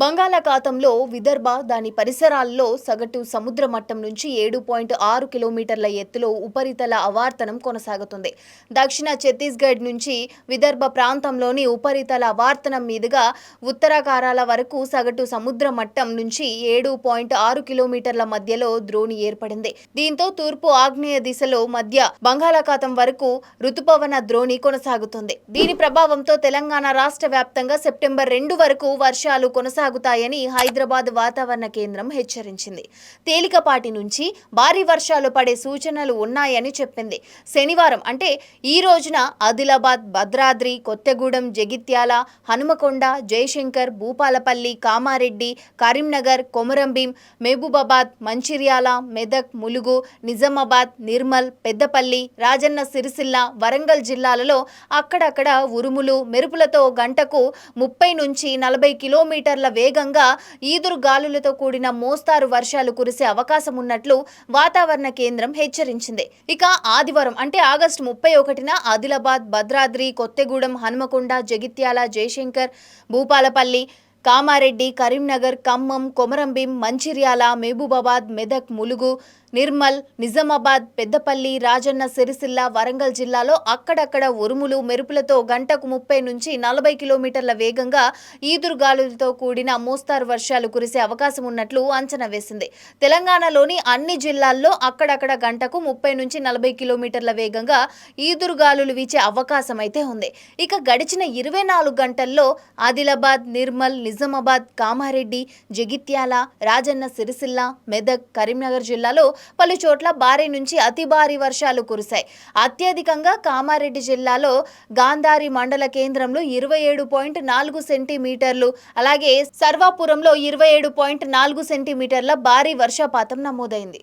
బంగాళాఖాతంలో విదర్భ దాని పరిసరాల్లో సగటు సముద్ర మట్టం నుంచి ఏడు పాయింట్ ఆరు కిలోమీటర్ల ఎత్తులో ఉపరితల అవార్తనం కొనసాగుతుంది. దక్షిణ ఛత్తీస్గఢ్ నుంచి విదర్భ ప్రాంతంలోని ఉపరితల అవార్తనం మీదుగా ఉత్తరాకారాల వరకు సగటు సముద్ర మట్టం నుంచి ఏడు పాయింట్ ఆరు కిలోమీటర్ల మధ్యలో ద్రోణి ఏర్పడింది. దీంతో తూర్పు ఆగ్నేయ దిశలో మధ్య బంగాళాఖాతం వరకు రుతుపవన ద్రోణి కొనసాగుతుంది. దీని ప్రభావంతో తెలంగాణ రాష్ట్ర వ్యాప్తంగా సెప్టెంబర్ రెండు వరకు వర్షాలు కొనసాగుతాయని హైదరాబాద్ వాతావరణ కేంద్రం హెచ్చరించింది. తేలికపాటి నుంచి భారీ వర్షాలు పడే సూచనలు ఉన్నాయని చెప్పింది. శనివారం అంటే ఈ రోజున ఆదిలాబాద్ భద్రాద్రి కొత్తగూడెం జగిత్యాల హనుమకొండ జయశంకర్ భూపాలపల్లి కామారెడ్డి కరీంనగర్ కొమరంభీం మహబూబాబాద్ మంచిర్యాల మెదక్ ములుగు నిజామాబాద్ నిర్మల్ పెద్దపల్లి రాజన్న సిరిసిల్ల వరంగల్ జిల్లాలలో అక్కడక్కడ ఉరుములు మెరుపులతో గంటకు ముప్పై నుంచి నలభై కిలోమీటర్ల వేగంగా ఈదురు గాలులతో కూడిన మోస్తారు వర్షాలు కురిసే అవకాశం ఉన్నట్లు వాతావరణ కేంద్రం హెచ్చరించింది. ఇక ఆదివారం అంటే ఆగస్టు ముప్పై ఒకటిన ఆదిలాబాద్ భద్రాద్రి కొత్తగూడెం హనుమకొండ జగిత్యాల జయశంకర్ భూపాలపల్లి కామారెడ్డి కరీంనగర్ ఖమ్మం కొమరంభీం మంచిర్యాల మహబూబాబాద్ మెదక్ ములుగు నిర్మల్ నిజామాబాద్ పెద్దపల్లి రాజన్న సిరిసిల్ల వరంగల్ జిల్లాలో అక్కడక్కడ ఉరుములు మెరుపులతో గంటకు ముప్పై నుంచి నలభై కిలోమీటర్ల వేగంగా ఈదురుగాలులతో కూడిన మోస్తారు వర్షాలు కురిసే అవకాశం ఉన్నట్లు అంచనా వేసింది. తెలంగాణలోని అన్ని జిల్లాల్లో అక్కడక్కడ గంటకు ముప్పై నుంచి నలభై కిలోమీటర్ల వేగంగా ఈదురుగాలులు వీచే అవకాశం అయితే ఉంది. ఇక గడిచిన ఇరవై నాలుగు గంటల్లో ఆదిలాబాద్ నిర్మల్ నిజామాబాద్ కామారెడ్డి జగిత్యాల రాజన్న సిరిసిల్ల మెదక్ కరీంనగర్ జిల్లాలో పలు చోట్ల భారీ నుంచి అతి భారీ వర్షాలు కురిశాయి. అత్యధికంగా కామారెడ్డి జిల్లాలో గాంధారి మండల కేంద్రంలో ఇరవై ఏడు పాయింట్ నాలుగు సెంటీమీటర్లు అలాగే సర్వాపురంలో ఇరవై ఏడు పాయింట్ నాలుగు సెంటీమీటర్ల భారీ వర్షపాతం నమోదైంది.